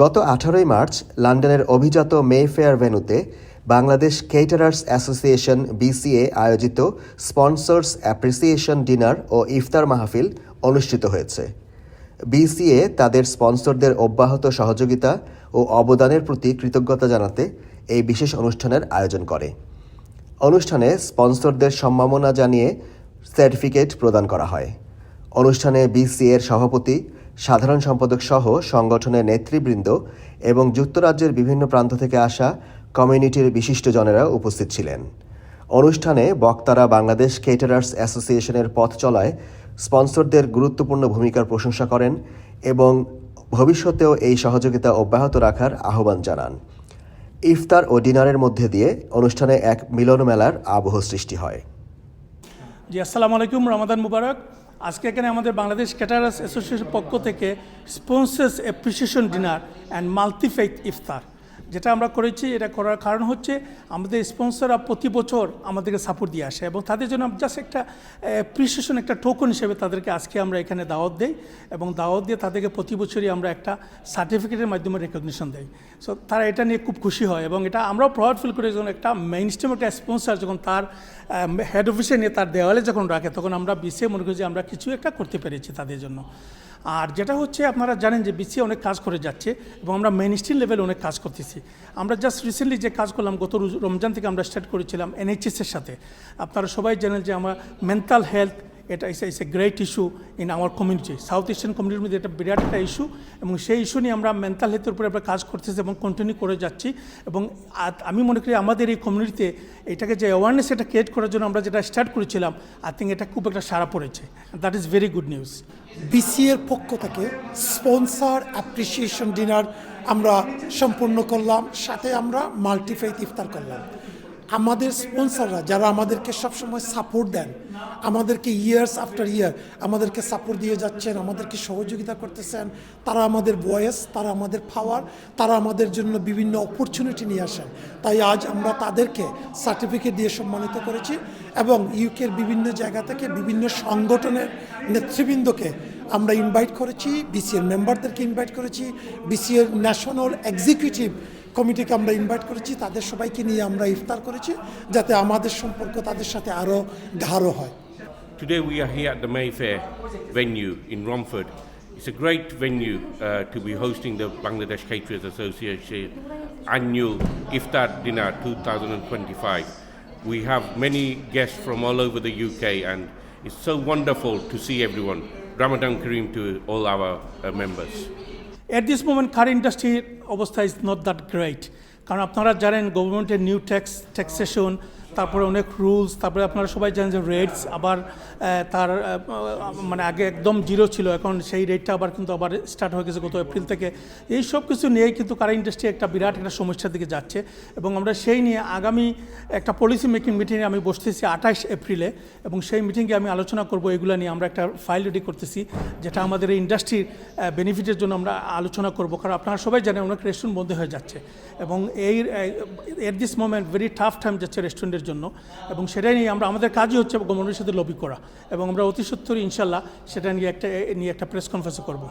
গত আঠারোই মার্চ লন্ডনের অভিজাত মেফেয়ার ভেন্যুতে বাংলাদেশ কেটারার্স অ্যাসোসিয়েশন বিসিএ আয়োজিত স্পন্সর্স অ্যাপ্রিসিয়েশন ডিনার ও ইফতার মাহফিল অনুষ্ঠিত হয়েছে। বিসিএ তাদের স্পন্সরদের অব্যাহত সহযোগিতা ও অবদানের প্রতি কৃতজ্ঞতা জানাতে এই বিশেষ অনুষ্ঠানের আয়োজন করে। অনুষ্ঠানে স্পন্সরদের সম্মাননা জানিয়ে সার্টিফিকেট প্রদান করা হয়। অনুষ্ঠানে বিসিএর সভাপতি সাধারণ সম্পাদক সহ সংগঠনের নেতৃবৃন্দ এবং যুক্তরাজ্যের বিভিন্ন প্রান্ত থেকে আসা কমিউনিটির বিশিষ্টজনেরা উপস্থিত ছিলেন। অনুষ্ঠানে বক্তারা বাংলাদেশ কেটারার্স অ্যাসোসিয়েশনের পথ চলায় স্পন্সরদের গুরুত্বপূর্ণ ভূমিকার প্রশংসা করেন এবং ভবিষ্যতেও এই সহযোগিতা অব্যাহত রাখার আহ্বান জানান। ইফতার ও ডিনারের মধ্যে দিয়ে অনুষ্ঠানে এক মিলন মেলার আবহ সৃষ্টি হয়। জি, আসসালামু আলাইকুম, রমাদান মুবারক। আজকে এখানে আমাদের বাংলাদেশ ক্যাটারাস অ্যাসোসিয়েশনের পক্ষ থেকে স্পন্সার্স অ্যাপ্রিসিয়েশন ডিনার অ্যান্ড মাল্টিফেক ইফতার। যেটা আমরা করেছি, এটা করার কারণ হচ্ছে আমাদের স্পন্সররা প্রতি বছর আমাদেরকে সাপোর্ট দিয়ে আসে এবং তাদের জন্য জাস্ট একটা অ্যাপ্রিসিয়েশন একটা টোকন হিসেবে তাদেরকে আজকে আমরা এখানে দাওয়াত দেই এবং দাওয়াত দিয়ে তাদেরকে প্রতি বছরই আমরা একটা সার্টিফিকেটের মাধ্যমে রেকগনিশন দেই। সো তারা এটা নিয়ে খুব খুশি হয় এবং এটা আমরাও প্রাউড ফিল করি যখন একটা মেইন স্ট্রিম একটা স্পন্সার যখন তার হেড অফিসে নিয়ে তার দেওয়ালে যখন রাখে, তখন আমরা বিসিএ মনে করি যে আমরা কিছু একটা করতে পেরেছি তাদের জন্য। আর যেটা হচ্ছে, আপনারা জানেন যে বিসিএ অনেক কাজ করে যাচ্ছে এবং আমরা মেন স্ট্রিম লেভেলে অনেক কাজ করতেছি। আমরা জাস্ট রিসেন্টলি যে কাজ করলাম, গত রমজান থেকে আমরা স্টার্ট করেছিলাম এনএইচএসের সাথে। আপনারা সবাই জানেন যে আমরা মেন্টাল হেলথ এটা is is a great issue in our community south Asian কমিউনিটির মধ্যে এটা বিরাট একটা ইস্যু এবং সেই ইস্যু নিয়ে আমরা মেন্টাল হেলথের উপরে আমরা কাজ করতেছি এবং কন্টিনিউ করে যাচ্ছি এবং আমি মনে করি আমাদের এই কমিউনিটিতে এটাকে যে অ্যাওয়ারনেস এটা ক্রিয়েট করার জন্য আমরা যেটা স্টার্ট করেছিলাম আই থিঙ্ক এটা খুব একটা সারা পড়েছে। That is very good news বিসিএর পক্ষ থেকে স্পন্সর অ্যাপ্রিসিয়েশন ডিনার আমরা সম্পূর্ণ করলাম, সাথে আমরা মাল্টিফেইথ ইফতার করলাম। আমাদের স্পন্সররা যারা আমাদেরকে সবসময় সাপোর্ট দেন, আমাদেরকে ইয়ার্স আফটার ইয়ার আমাদেরকে সাপোর্ট দিয়ে যাচ্ছেন, আমাদেরকে সহযোগিতা করতেছেন, তারা আমাদের ভয়েস তারা আমাদের পাওয়ার তারা আমাদের জন্য বিভিন্ন অপরচুনিটি নিয়ে আসেন। তাই আজ আমরা তাদেরকে সার্টিফিকেট দিয়ে সম্মানিত করেছি এবং ইউকের বিভিন্ন জায়গা থেকে বিভিন্ন সংগঠনের নেতৃবৃন্দকে আমরা ইনভাইট করেছি বিসিএর মেম্বারদেরকে ইনভাইট করেছি বিসিএর ন্যাশনাল এক্সিকিউটিভ কমিটিকে আমরা ইনভাইট করেছি তাদের সবাইকে নিয়ে আমরা ইফতার করেছি যাতে আমাদের সম্পর্ক তাদের সাথে আরও গাঢ় হয় Today we are here at the Mayfair venue in Romford. It's a great venue uh, to be hosting the Bangladesh Caterers Association annual Iftar Dinner 2025. We have many guests from all over the UK and it's so wonderful to see everyone. Ramadan Kareem to all our uh, members. At this moment car ইন্ডাস্ট্রির অবস্থা is not that great কারণ আপনারা জানেন গভর্নমেন্টের new tax taxation তারপরে অনেক rules তারপরে আপনারা সবাই জানেন যে রেটস আবার তার মানে আগে একদম জিরো ছিল, এখন সেই রেটটা আবার কিন্তু আবার স্টার্ট হয়ে গেছে গত এপ্রিল থেকে। এই সব কিছু নিয়েই কিন্তু কার ইন্ডাস্ট্রি একটা বিরাট একটা সমস্যার দিকে যাচ্ছে। এবং আমরা সেই নিয়ে আগামী একটা পলিসি মেকিং মিটিংয়ে আমি বসতেছি আঠাশ এপ্রিলে এবং সেই মিটিংয়ে আমি আলোচনা করব, এগুলো নিয়ে আমরা একটা ফাইল রেডি করতেছি, যেটা আমাদের এই ইন্ডাস্ট্রির বেনিফিটের জন্য আমরা আলোচনা করব। কারণ আপনারা সবাই জানেন অনেক রেস্টুরেন্ট বন্ধ হয়ে যাচ্ছে এবং এই at this moment very tough time যাচ্ছে রেস্টুরেন্টের জন্য এবং সেটাই নিয়ে আমরা, আমাদের কাজই হচ্ছে গভর্নমেন্টের সাথে লবি করা এবং আমরা অতি সত্তর ইনশাল্লাহ সেটা নিয়ে একটা নিয়ে একটা প্রেস কনফারেন্স করব।